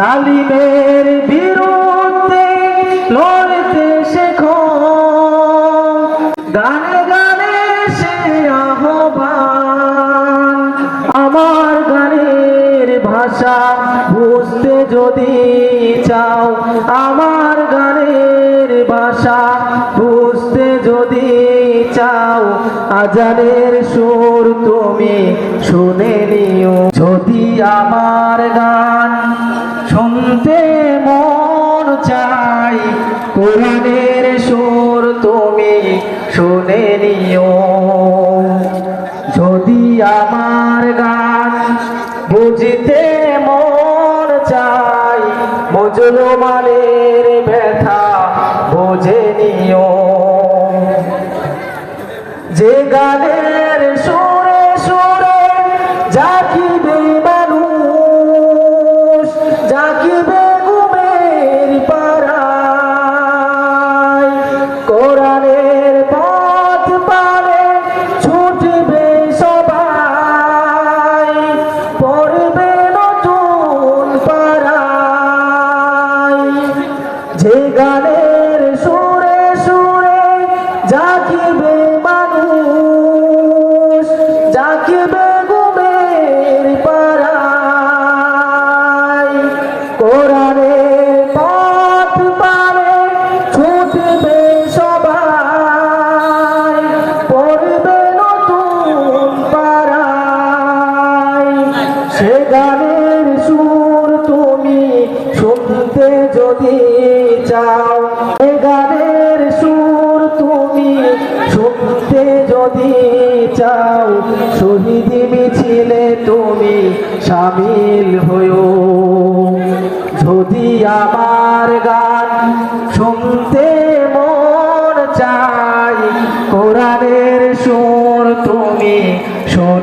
জালিমের বিরুদ্ধে লড়তে শেখো গানে গানে সে আহ্বান। আমার গানের ভাষা বুঝতে যদি চাও, আমার গানের ভাষা বুঝতে যদি চাও, আজানের সুর তুমি শুনে নিও। যদি আমার গান শুনতে মন চাই। কোরআনের সুর তুমি শুনে নিও। যদি আমার গান বুঝতে মন চাই বুঝলো মালের ব্যথা বোঝে নিও। যে গানের সুরে কোরআনের পথ পারে ছুটবে সবাই। পড়বে নতুন পাড়ায়। যে গানের সুরে সুরে জাগিবে মানুষ, জাগিবে ঘুমের পাড়ায়। কোরআনের সে গানের সুর তুমি শুনতে যদি চাও এ গানের সুর তুমি শুনতে যদি চাও, শহীদ মিছিলে তুমি সামিল হইও যদি আমার গান শুনতে মন চাই কোরআনের সুর তুমি শুনে